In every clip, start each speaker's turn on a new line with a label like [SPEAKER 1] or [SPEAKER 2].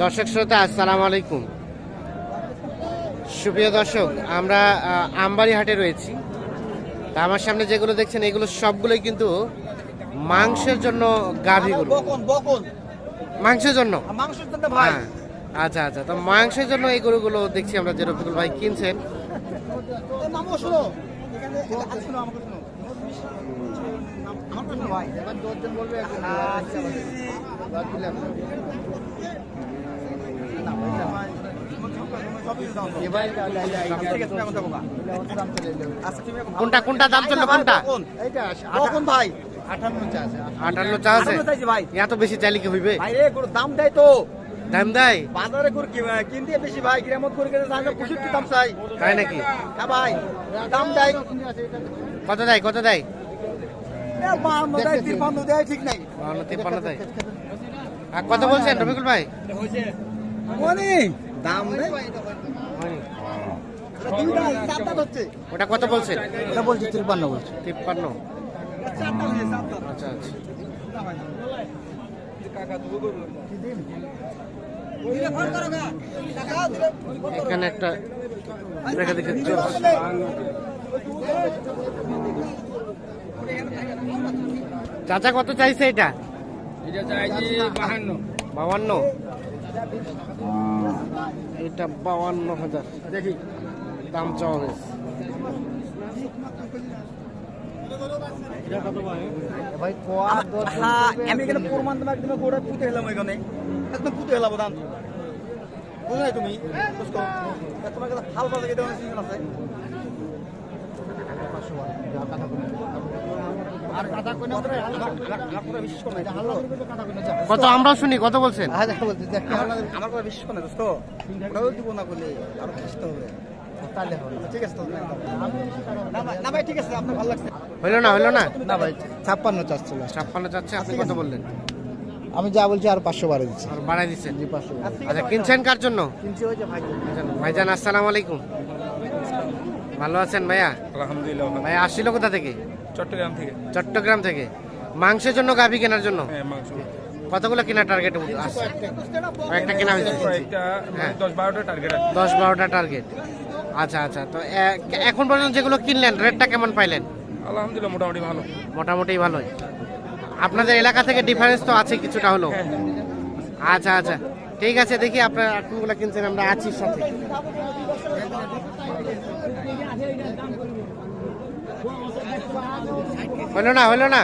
[SPEAKER 1] দর্শক শ্রোতা আসসালামু আলাইকুম। সুপ্রিয় দর্শক আমরা আমবাড়ি হাটে রয়েছি। তা আমার সামনে যেগুলো দেখছেন এগুলো সবগুলোই কিন্তু মাংসের জন্য গাভীগুলো। মাংসের জন্য?
[SPEAKER 2] আর মাংসের জন্য ভাই।
[SPEAKER 1] হ্যাঁ আচ্ছা আচ্ছা। তো মাংসের জন্য এই গরুগুলো দেখছি আমরা যে রফিকুল ভাই কিনছেন।
[SPEAKER 2] ভাই এবার দশজন বলবে
[SPEAKER 1] কোনটা কোনটা দাম চলল কোনটা?
[SPEAKER 2] বকন ভাই।
[SPEAKER 1] আটান্ন চা আছে।
[SPEAKER 2] ভাই।
[SPEAKER 1] এত বেশি চাইলে কি হইবে
[SPEAKER 2] দাম দেয় তো।
[SPEAKER 1] দাম দেয়?
[SPEAKER 2] বাজারে গরু কিনতে বেশি ভাই গ্রামত করে পঁয়ষট্টি দাম চাই।
[SPEAKER 1] তাই নাকি?
[SPEAKER 2] হ্যাঁ ভাই দাম দেয়।
[SPEAKER 1] কত দেয় কত দেয়?
[SPEAKER 2] বাহান্ন দেয় তিপ্পান্ন দেয় ঠিক নাই।
[SPEAKER 1] বাহান্ন তিপ্পান্ন দেয়। আর কত বলছেন রফিকুল ভাই?
[SPEAKER 2] দাম
[SPEAKER 1] ওটা কত বলছেন?
[SPEAKER 2] এটা বলছি তিপ্পান্ন বলছি।
[SPEAKER 1] তিপ্পান্ন? আচ্ছা আচ্ছা। এখানে একটা দেখা দেখে চাচা কত চাইছে এটা? বাবান্ন এটা বাউান্ন হাজার। দেখি। দাম চাওয়া হয়েছে।
[SPEAKER 2] হ্যাঁ, আমি এখানে প্রমাণ তোমাকে তুমি গোড়া পুঁতে হেলাম এখানে একদম পুঁতে হেলাবো দাম তুমি? বুঝতো আছে।
[SPEAKER 1] কত আমরা শুনি কত বলছেন?
[SPEAKER 2] আমার কথা বিশ্বাস করে না দোস্ত। ওটাও দিব না বলে আরও চেষ্টা হবে। তাহলে হবে ঠিক আছে তো না ভাই- না ভাই ঠিক আছে আপনার ভালো লাগছে।
[SPEAKER 1] হইল না হইল না?
[SPEAKER 2] না ভাই ছাপ্পান্ন চাচ্ছিল
[SPEAKER 1] ছাপ্পান্ন চাচ্ছে আপনি কত বললেন?
[SPEAKER 2] আমি যা বলছি আর পাঁচশো বারো দিচ্ছি।
[SPEAKER 1] আর বাড়াই দিচ্ছেন?
[SPEAKER 2] জি পাঁচশো
[SPEAKER 1] আচ্ছা কিনছেন কার জন্য?
[SPEAKER 2] কিনছি ভাই
[SPEAKER 1] ভাইজান। আসসালামু আলাইকুম। ভালো আছেন ভাইয়া?
[SPEAKER 3] আলহামদুলিল্লাহ।
[SPEAKER 1] ভাইয়া আসছিল কোথা থেকে?
[SPEAKER 3] চট্টগ্রাম থেকে।
[SPEAKER 1] চট্টগ্রাম থেকে। মাংসের জন্য গাভী কেনার জন্য?
[SPEAKER 3] হ্যাঁ মাংস।
[SPEAKER 1] কতগুলো কেনার টার্গেট আছে কয়েকটা কেনা হয়েছে। হ্যাঁ।
[SPEAKER 3] মানে দশ বারোটা টার্গেট
[SPEAKER 1] দশ বারোটা টার্গেট আচ্ছা আচ্ছা। তো এখন পর্যন্ত যেগুলো কিনলেন রেটটা কেমন পাইলেন?
[SPEAKER 3] আলহামদুলিল্লাহ মোটামুটি ভালো।
[SPEAKER 1] মোটামুটি ভালোই। আপনাদের এলাকা থেকে ডিফারেন্স তো আছে কিছুটা হলো
[SPEAKER 3] হ্যাঁ হ্যাঁ।
[SPEAKER 1] আচ্ছা আচ্ছা। ঠিক আছে দেখি আপনার কোনগুলো কিনছেন আমরা আছি সাথে। হলো না হলো না।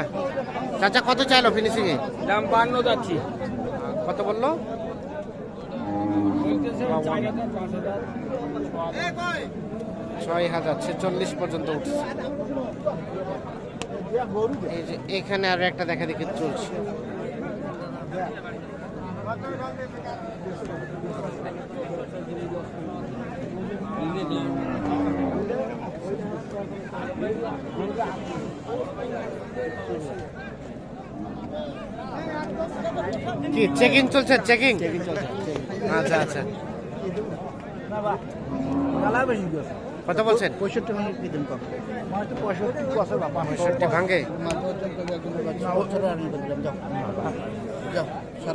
[SPEAKER 1] চাচা কত চাইলো ফিনিশিং এ
[SPEAKER 3] দাম বান্ন যাচ্ছি।
[SPEAKER 1] কত বলল? ছয় হাজার ছেচল্লিশ পর্যন্ত উঠছে। এই যে এখানে আর একটা দেখা দেখি চলছে। কি চেকিং চলছে চেকিং আচ্ছা আচ্ছা। কত বলছেন?
[SPEAKER 2] পঁয়ষট্টি কি দিন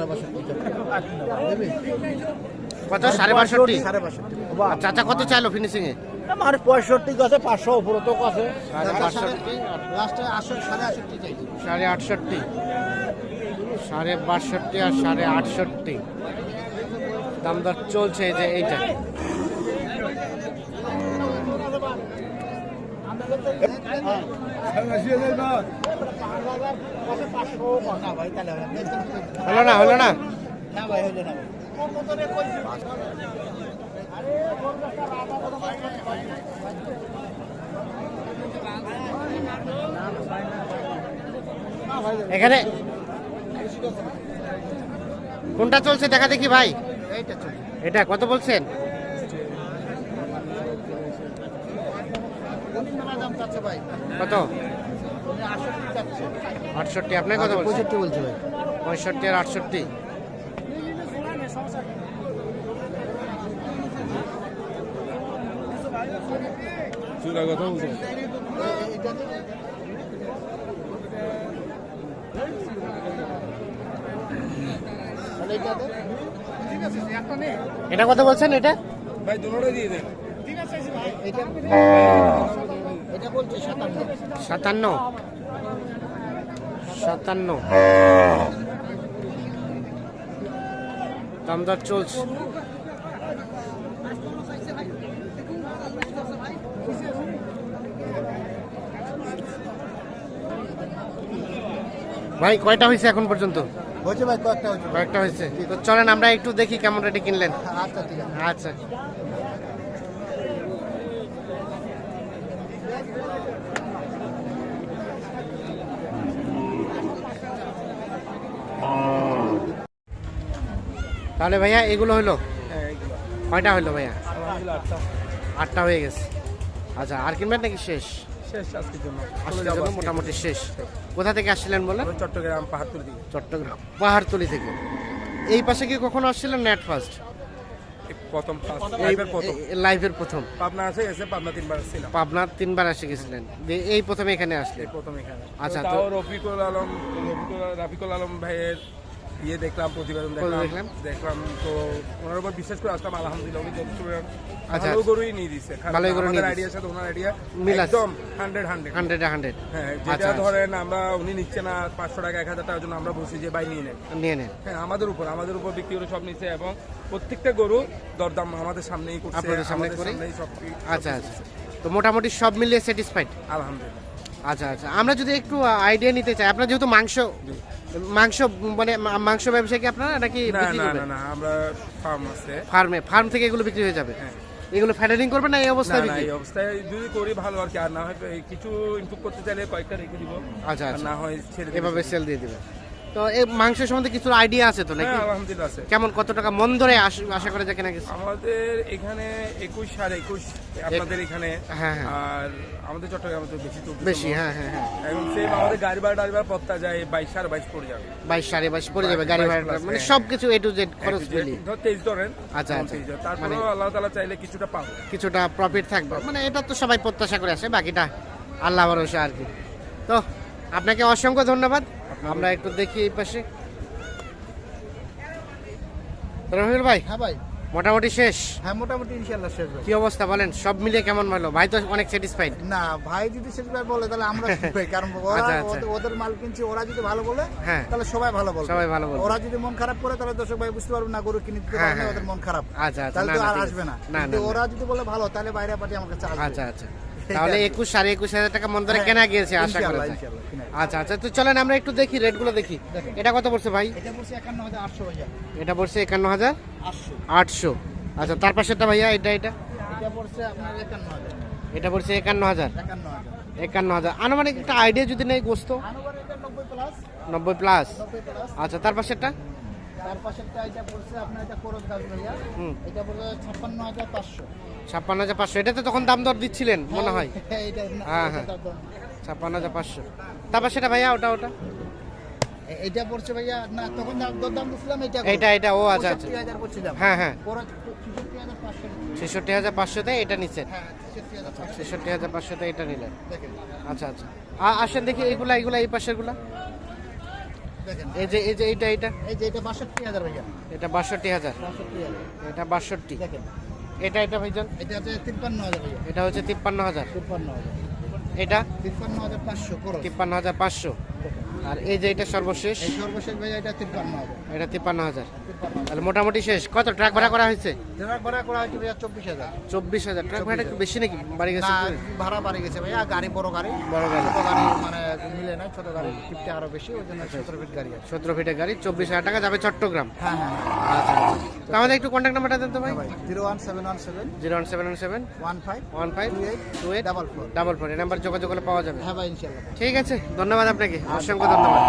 [SPEAKER 2] বছর
[SPEAKER 1] ভাঙ্গে
[SPEAKER 2] যাও সাড়ে বাষট্টি
[SPEAKER 1] কত সাড়ে বাষট্টি
[SPEAKER 2] সাড়ে বাষট্টি
[SPEAKER 1] আর চাচা কত চাইলো ফিনিশিং এ?
[SPEAKER 2] আমার পঁয়ষট্টি গেছে পাঁচশো উপরে তো আছে
[SPEAKER 1] সাড়ে বাষট্টি
[SPEAKER 2] লাস্টে আসো সাড়ে আষট্টি
[SPEAKER 1] সাড়ে আটষট্টি। সাড়ে বাষট্টি আর সাড়ে আটষট্টি। দাম দর চলছে এই যে এইটা।
[SPEAKER 2] না।
[SPEAKER 1] হলো না হলো না?
[SPEAKER 2] না ভাই হইল না
[SPEAKER 1] এখানে কোনটা চলছে দেখা দেখি ভাই? এটা কত বলছেন? কত? আটষট্টি। আপনার কত বলছেন?
[SPEAKER 2] পঁয়ষট্টি বলছে ভাই।
[SPEAKER 1] পঁয়ষট্টি আর আটষট্টি।
[SPEAKER 3] চুরা কথা বলছে
[SPEAKER 1] এটা কত বলছেন এটা?
[SPEAKER 3] ভাই দুটোটা দিয়ে দেন।
[SPEAKER 2] এটা এটা সাতান্ন।
[SPEAKER 1] সাতান্ন? সাতান্ন। দামদার চলছে। ভাই কয়টা হয়েছে এখন পর্যন্ত?
[SPEAKER 2] হয়েছে ভাই কয়েকটা হয়েছে।
[SPEAKER 1] কয়েকটা হয়েছে। তো চলেন আমরা একটু দেখি কেমন রেটে কিনলেন।
[SPEAKER 2] আচ্ছা ঠিক আছে।
[SPEAKER 1] আচ্ছা। তাহলে ভাইয়া এগুলো হলো? কয়টা হলো ভাইয়া?
[SPEAKER 3] আটটা
[SPEAKER 1] হয়ে গেছে। আচ্ছা আর কিনবেন নাকি শেষ?
[SPEAKER 3] শেষ আজকের জন্য।
[SPEAKER 1] আজকের জন্য মোটামুটি শেষ। কোথা থেকে আসছিলেন বলেন?
[SPEAKER 3] চট্টগ্রাম পাহাড়তুলি দিকে
[SPEAKER 1] চট্টগ্রাম পাহাড়তলি থেকে। এই পাশে কি কখনো আসছিলেন নেট ফার্স্ট
[SPEAKER 3] প্রথম ফার্স্ট প্রথম।
[SPEAKER 1] লাইভের প্রথম।
[SPEAKER 3] পাবনা আছে এসে পাবনা তিনবার ছিলাম
[SPEAKER 1] পাবনা তিনবার এসে গেছিলেন। এই প্রথমে এখানে আসলেন।
[SPEAKER 3] এই প্রথম এখানে।
[SPEAKER 1] আচ্ছা,
[SPEAKER 3] আচ্ছা
[SPEAKER 1] তো-
[SPEAKER 3] রফিকুল আলম রফিকুল রাফিকুল আলম ভাইয়ের ইয়ে দেখলাম প্রতিবেদন দেখলাম
[SPEAKER 1] দেখলাম?
[SPEAKER 3] তো ওনার উপর বিশ্বাস করে আসলাম আলহামদুলিল্লাহ উনি
[SPEAKER 1] আচ্ছা,
[SPEAKER 3] ভালো গরুই নিয়ে দিচ্ছে
[SPEAKER 1] ভালোই গরু নিয়ে দিচ্ছে।
[SPEAKER 3] আইডিয়ার সাথে ওনার আইডিয়া একদম হান্ড্রেড হান্ড্রেড
[SPEAKER 1] হান্ড্রেডে হান্ড্রেড
[SPEAKER 3] হ্যাঁ
[SPEAKER 1] আচ্ছা,
[SPEAKER 3] যেটা
[SPEAKER 1] আচ্ছা।
[SPEAKER 3] ধরেন আমরা উনি নিচ্ছে না পাঁচশো টাকা এক হাজার টাকার জন্য আমরা বলছি যে ভাই নিয়ে নেন
[SPEAKER 1] নিয়ে নেন
[SPEAKER 3] হ্যাঁ আমাদের উপর আমাদের উপর বিক্রি করে সব নিচ্ছে এবং প্রত্যেকটা গরু দরদাম আমাদের সামনেই করছে
[SPEAKER 1] আপনাদের সামনে আচ্ছা আচ্ছা। তো মোটামুটি সব মিলিয়ে স্যাটিসফাইড
[SPEAKER 3] আলহামদুলিল্লাহ।
[SPEAKER 1] আচ্ছা আচ্ছা। আমরা যদি একটু আইডিয়া নিতে চাই আপনার যেহেতু মাংস মাংস মানে মাংস ব্যবসায়ী কি আপনারা নাকি
[SPEAKER 3] না
[SPEAKER 1] বিক্রি
[SPEAKER 3] না না না আমরা ফার্ম আছে।
[SPEAKER 1] ফার্মে ফার্ম থেকে এগুলো বিক্রি হয়ে যাবে?
[SPEAKER 3] হ্যাঁ।
[SPEAKER 1] এগুলো ফ্যাডারিং করবে না এই অবস্থায়
[SPEAKER 3] না
[SPEAKER 1] বিক্রি?
[SPEAKER 3] এই অবস্থায় যদি করি ভালো আর কি আর না হয় কিছু ইমপ্রুভ করতে চাইলে কয়েকটা রেখে দিব।
[SPEAKER 1] আচ্ছা আচ্ছা।
[SPEAKER 3] না হয় ছেড়ে
[SPEAKER 1] এভাবে সেল দিয়ে দিবে তো এই মাংস সম্বন্ধে কিছু আইডিয়া আছে তো নাকি?
[SPEAKER 3] হ্যাঁ আলহামদুলিল্লাহ আছে।
[SPEAKER 1] কেমন কত টাকা মন ধরে আশা করে যে কেনা গেছে
[SPEAKER 3] আমাদের এখানে একুশ সাড়ে একুশ আপনাদের এখানে।
[SPEAKER 1] হ্যাঁ, হ্যাঁ।
[SPEAKER 3] আর আমাদের চট্টগ্রামে তো বেশি
[SPEAKER 1] বেশি হ্যাঁ হ্যাঁ হ্যাঁ।
[SPEAKER 3] এখন সেম আমাদের গাড়ি ভাড়া টাড়ি ভাড়া পত্তা যায় বাইশ সাড়ে বাইশ পড়ে যাবে।
[SPEAKER 1] বাইশ সাড়ে বাইশ পড়ে যাবে গাড়ি ভাড়া মানে
[SPEAKER 3] হ্যাঁ।
[SPEAKER 1] সব কিছু এ টু জেড খরচ মিলিয়ে।
[SPEAKER 3] ধর তেইশ ধরেন
[SPEAKER 1] আচ্ছা, আচ্ছা। মানে-
[SPEAKER 3] আল্লাহ তালা চাইলে কিছুটা পাবো।
[SPEAKER 1] কিছুটা প্রফিট থাকবে। মানে এটা তো সবাই প্রত্যাশা করে আসে বাকিটা আল্লাহ ভরসা আর কি। তো আপনাকে অসংখ্য ধন্যবাদ। আমরা একটু দেখি এই পাশে। রহিল ভাই
[SPEAKER 2] হ্যাঁ ভাই।
[SPEAKER 1] মোটামুটি শেষ?
[SPEAKER 2] হ্যাঁ মোটামুটি ইনশাল্লাহ শেষ ভাই।
[SPEAKER 1] কি অবস্থা বলেন? সব মিলিয়ে কেমন ভালো? ভাই তো অনেক স্যাটিসফাইড
[SPEAKER 2] না ভাই যদি ভাই বলে তাহলে আমরা শিখবাই কারণ ওরা
[SPEAKER 1] আচ্ছা, আচ্ছা।
[SPEAKER 2] ওদের- মাল কিনছি ওরা যদি ভালো বলে
[SPEAKER 1] হ্যাঁ।
[SPEAKER 2] তাহলে সবাই ভালো বলবে।
[SPEAKER 1] সবাই ভালো বলবে।
[SPEAKER 2] ওরা যদি মন খারাপ করে তাহলে দর্শক ভাই বুঝতে পারবে না গরু কিনে দিতে
[SPEAKER 1] হ্যাঁ,
[SPEAKER 2] পারবে
[SPEAKER 1] হ্যাঁ।
[SPEAKER 2] ওদের মন খারাপ।
[SPEAKER 1] আচ্ছা আচ্ছা।
[SPEAKER 2] তাহলে তো আর আসবে না।
[SPEAKER 1] না
[SPEAKER 2] কিন্তু ওরা যদি বলে ভালো তাহলে বাইরে পার্টি আমার কাছে আসবে।
[SPEAKER 1] আচ্ছা আচ্ছা। তাহলে একুশ সাড়ে একুশ হাজার টাকা মন ধরে কেনা গিয়েছে আশা করা
[SPEAKER 2] ইনশাআল্লাহ,
[SPEAKER 1] যায়। আচ্ছা আচ্ছা তো চলেন আমরা একটু দেখি রেটগুলো দেখি। এটা কত পড়ছে ভাই?
[SPEAKER 2] এটা
[SPEAKER 1] পড়ছে একান্ন হাজার
[SPEAKER 2] আটশো
[SPEAKER 1] আচ্ছা তার পাশেরটা ভাইয়া এটা এটা?
[SPEAKER 2] এটা পড়ছে একান্ন হাজার।
[SPEAKER 1] এটা পড়ছে একান্ন হাজার? আনুমানিক একটা আইডিয়া যদি নেই গোস্ত?
[SPEAKER 2] নব্বই প্লাস
[SPEAKER 1] আচ্ছা তার পাশেরটা?
[SPEAKER 2] তার পাশেরটা এটা পড়ছে আপনার এটা খরচ গাছ ভাইয়া।
[SPEAKER 1] হুম।
[SPEAKER 2] এটা পড়ছে ছাপ্পান্ন হাজার পাঁচশো।
[SPEAKER 1] ছাপ্পান্ন হাজার পাঁচশো। এটাতে তখন দাম দর দিচ্ছিলেন মনে হয়।
[SPEAKER 2] হ্যাঁ,
[SPEAKER 1] হ্যাঁ, হ্যাঁ। ছাপ্পান্ন হাজার পাঁচশো। তারপর সেটা ভাইয়া ওটা ওটা?
[SPEAKER 2] এটা পড়ছে ভাইয়া না তখন দিছিলাম এটা
[SPEAKER 1] এটা ও আচ্ছা আচ্ছা।
[SPEAKER 2] করছিলাম।
[SPEAKER 1] হ্যাঁ হ্যাঁ।
[SPEAKER 2] ছেষট্টি হাজার
[SPEAKER 1] পাঁচশোতে এটা নিচ্ছেন
[SPEAKER 2] হ্যাঁ ছেষট্টি হাজার
[SPEAKER 1] পাঁচশোতে এটা নিলেন? আচ্ছা আচ্ছা। আসেন দেখি এইগুলা এইগুলা এই পাশেরগুলা এই যে এই যে এইটা এইটা।
[SPEAKER 2] এই যে এটা বাষট্টি হাজার ভাইয়া।
[SPEAKER 1] এটা বাষট্টি হাজার। এটা বাষট্টি। এটা এটা ভাইজান?
[SPEAKER 2] এটা হচ্ছে তিপ্পান্ন হাজার
[SPEAKER 1] এটা হচ্ছে তিপ্পান্ন হাজার।
[SPEAKER 2] তিপ্পান্ন হাজার।
[SPEAKER 1] এটা?
[SPEAKER 2] তিপ্পান্ন হাজার পাঁচশো
[SPEAKER 1] তিপ্পান্ন হাজার পাঁচশো। আর এই যে এটা সর্বশেষ?
[SPEAKER 2] এই সর্বশেষ ভাইয়া এটা তিপ্পান্ন হাজার।
[SPEAKER 1] এটা তিপ্পান্ন হাজার। তাহলে মোটামুটি শেষ। কত ট্রাক ভাড়া করা হয়েছে?
[SPEAKER 2] ট্রাক ভাড়া করা হয়েছে ভাইয়া চব্বিশ হাজার।
[SPEAKER 1] চব্বিশ হাজার। ট্রাক ভাড়া একটু বেশি নাকি? বাড়ি গেছে
[SPEAKER 2] ভাড়া বাড়ি গেছে ভাইয়া গাড়ি। বড় গাড়ি।
[SPEAKER 1] বড় গাড়ি।
[SPEAKER 2] মানে ছোট গাড়ি টিপটা আরও বেশি ওই জন্য সতেরো ফিট গাড়ি আছে।
[SPEAKER 1] সতেরো ফিটের গাড়ি চব্বিশ হাজার টাকা যাবে চট্টগ্রাম।
[SPEAKER 2] হ্যাঁ হ্যাঁ
[SPEAKER 1] আচ্ছা আচ্ছা। তো আমাদের একটু কন্ট্যাক্ট নাম্বারটা দেন তো ভাই।
[SPEAKER 2] ভাই zero one seven one seven
[SPEAKER 1] zero one seven one seven
[SPEAKER 2] one five
[SPEAKER 1] one five
[SPEAKER 2] two eight
[SPEAKER 1] two eight
[SPEAKER 2] double four.
[SPEAKER 1] Double four. এই নাম্বার যোগাযোগ করে পাওয়া যাবে।
[SPEAKER 2] হ্যাঁ ভাই ইনশাল্লাহ।
[SPEAKER 1] ঠিক আছে ধন্যবাদ আপনাকে। অসংখ্য ধন্যবাদ।